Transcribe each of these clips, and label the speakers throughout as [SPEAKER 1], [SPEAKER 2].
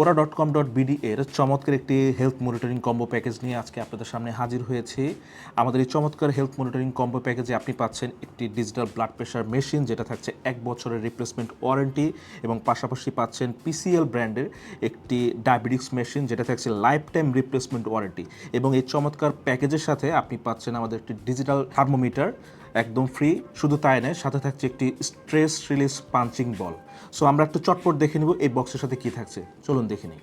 [SPEAKER 1] ওরা dot com dot BD এর চমৎকার একটি হেলথ মনিটরিং কম্বো প্যাকেজ নিয়ে আজকে আপনাদের সামনে হাজির হয়েছি। আমাদের এই চমৎকার হেলথ মনিটরিং কম্বো প্যাকেজে আপনি পাচ্ছেন একটি ডিজিটাল ব্লাড প্রেশার মেশিন যেটা থাকছে এক বছরের রিপ্লেসমেন্ট ওয়ারেন্টি এবং পাশাপাশি পাচ্ছেন পিসিএল ব্র্যান্ডের একটি ডায়াবেটিক্স মেশিন যেটা থাকছে লাইফ টাইম রিপ্লেসমেন্ট ওয়ারেন্টি এবং এই চমৎকার প্যাকেজের সাথে আপনি পাচ্ছেন আমাদের একটি ডিজিটাল থার্মোমিটার একদম ফ্রি শুধু তাই নয়, সাথে থাকছে একটি stress release punching ball so আমরা একটু চটপট দেখে নিব এই বক্সের সাথে কি থাকছে। চলুন দেখে নিই।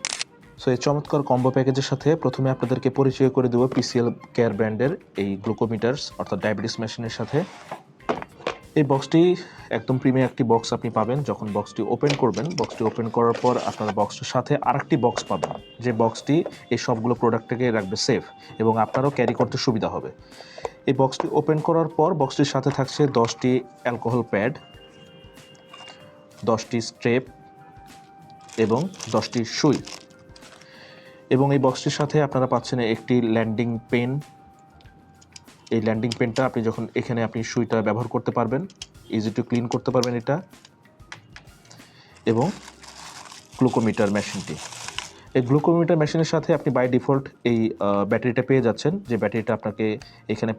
[SPEAKER 1] সো এই চমৎকার কম্বো প্যাকেজের সাথে প্রথমে আপনাদেরকে পরিচয় করে দেবো পিসিএল কেয়ার ব্র্যান্ডের এই গ্লুকোমিটার্স অর্থাৎ ডায়াবেটিস মেশিনের সাথে। এই বক্সটি একদম প্রিমিয়াম একটি বক্স আপনি পাবেন। যখন বক্সটি ওপেন করবেন বক্সটি ওপেন করার পর আপনারা বক্সটির সাথে আরেকটি বক্স পাবেন। যে বক্সটি এই সবগুলো প্রোডাক্টটাকে রাখবে সেফ এবং আপনারও ক্যারি করতে সুবিধা হবে। এই বক্সটি ওপেন করার পর বক্সটির সাথে থাকছে দশটি অ্যালকোহল প্যাড দশটি স্ট্রেপ এবং দশটি সুই। এবং এই বক্সটির সাথে আপনারা পাচ্ছেন একটি ল্যান্ডিং পেন এই ল্যান্ডিং পেনটা আপনি যখন এখানে আপনি সুইটা ব্যবহার করতে পারবেন ইজি টু ক্লিন করতে পারবেন এটা, এবং গ্লুকোমিটার মেশিনটি এই গ্লুকোমিটার মেশিনের সাথে আপনি বাই ডিফল্ট এই ব্যাটারিটা পেয়ে যাচ্ছেন, যে ব্যাটারিটা আপনাকে এখানে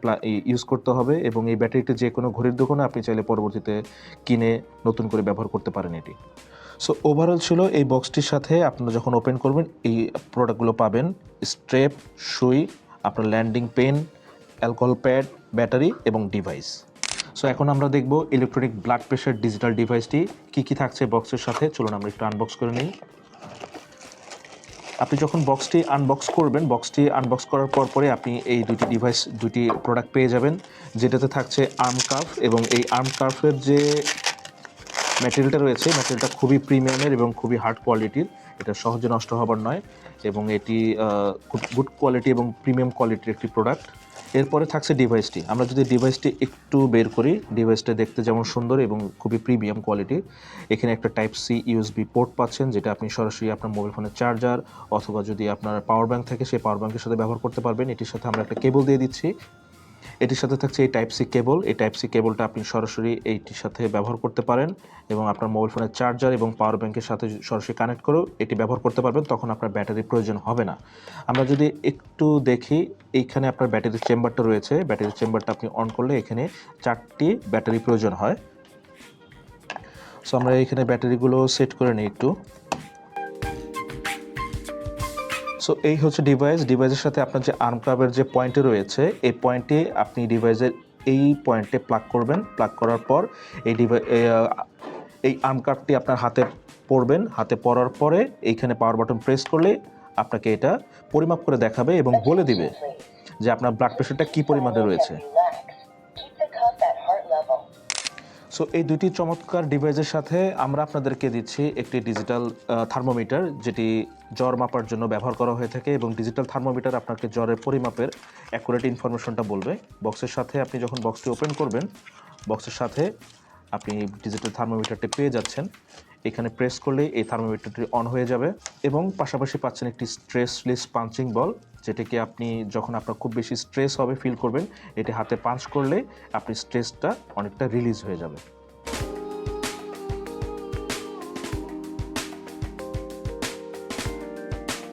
[SPEAKER 1] ইউজ করতে হবে, এবং এই ব্যাটারিটা যে কোনো ঘড়ির দোকানে আপনি চাইলে পরবর্তীতে কিনে নতুন করে ব্যবহার করতে পারেন এটি। সো ওভারঅল ছিল এই বক্সটির সাথে আপনারা যখন ওপেন করবেন, এই প্রোডাক্টগুলো পাবেন স্ট্রেপ সুই, আপনার lancing pen alcohol pad, battery এবং ডিভাইস। সো এখন আমরা দেখব ইলেকট্রনিক ব্লাড প্রেশার ডিজিটাল ডিভাইসটি কী কী থাকছে বক্সের সাথে। চলুন আমরা একটু আনবক্স করে নিই। আপনি যখন বক্সটি আনবক্স করবেন বক্সটি আনবক্স করার পর পরে আপনি এই দুটি ডিভাইস দুটি প্রোডাক্ট পেয়ে যাবেন, যেটাতে থাকছে আর্ম কাফ এবং এই আর্ম কাফের যে ম্যাটেরিয়ালটা রয়েছে ম্যাটেরিয়ালটা খুবই প্রিমিয়ামের এবং খুবই হার্ড কোয়ালিটির এটা সহজে নষ্ট হবার নয় এবং এটি খুব গুড কোয়ালিটি এবং প্রিমিয়াম কোয়ালিটির একটি প্রোডাক্ট এরপরে থাকছে ডিভাইসটি আমরা যদি ডিভাইসটি একটু বের করি ডিভাইসটা দেখতে যেমন সুন্দর এবং খুবই প্রিমিয়াম কোয়ালিটি এখানে একটা টাইপ সি ইউএসবি পোর্ট পাচ্ছেন, যেটা আপনি সরাসরি আপনার মোবাইল ফোনের চার্জার অথবা যদি আপনার পাওয়ার ব্যাঙ্ক থাকে, সেই পাওয়ার ব্যাঙ্কের সাথে ব্যবহার করতে পারবেন। এটির সাথে আমরা একটা কেবল দিয়ে দিচ্ছি। এটির সাথে থাকছে এই টাইপ সি কেবল এই টাইপ সি কেবলটা আপনি সরাসরি এইটির সাথে ব্যবহার করতে পারেন এবং আপনার মোবাইল ফোনের চার্জার এবং পাওয়ার ব্যাংকের সাথে সরাসরি কানেক্ট করেও এটি ব্যবহার করতে পারবেন, তখন আপনার ব্যাটারির প্রয়োজন হবে না। আমরা যদি একটু দেখি, এইখানে আপনার ব্যাটারির চেম্বারটা রয়েছে। ব্যাটারির চেম্বারটা আপনি অন করলে এখানে চারটি ব্যাটারি প্রয়োজন হয়। সো আমরা এখানে ব্যাটারিগুলো সেট করে নিই একটু। সো এই হচ্ছে ডিভাইস ডিভাইসের সাথে আপনার যে আর্ম ক্লাবের যে পয়েন্টে রয়েছে, এই পয়েন্টে আপনি ডিভাইসের এই পয়েন্টে প্লাগ করবেন। প্লাগ করার পর এই ডিভাই এই আর্ম কার্ডটি আপনার হাতে পড়বেন। হাতে পড়ার পরে এইখানে পাওয়ার বাটন প্রেস করলে আপনাকে এটা পরিমাপ করে দেখাবে এবং বলে দিবে যে আপনার ব্লাড প্রেশারটা কী পরিমাণে রয়েছে। সো এই দুটি চমৎকার ডিভাইসের সাথে আমরা আপনাদেরকে দিচ্ছি একটি ডিজিটাল থার্মোমিটার যেটি জ্বর মাপার জন্য ব্যবহার করা হয়ে থাকে এবং ডিজিটাল থার্মোমিটার আপনাকে জ্বরের পরিমাপের অ্যাকুরেট ইনফরমেশনটা বলবে। বক্সের সাথে আপনি যখন বক্সটি ওপেন করবেন বক্সের সাথে আপনি ডিজিটাল থার্মোমিটারটি পেয়ে যাচ্ছেন। এখানে প্রেস করলে এই থার্মোমিটারটি অন হয়ে যাবে এবং পাশাপাশি পাচ্ছেন একটি স্ট্রেসলেস পাঞ্চিং বল যেটাকে আপনি যখন আপনার খুব বেশি স্ট্রেস হবে ফিল করবেন, এটি হাতে পাঞ্চ করলে আপনি স্ট্রেসটা অনেকটা রিলিজ হয়ে যাবে।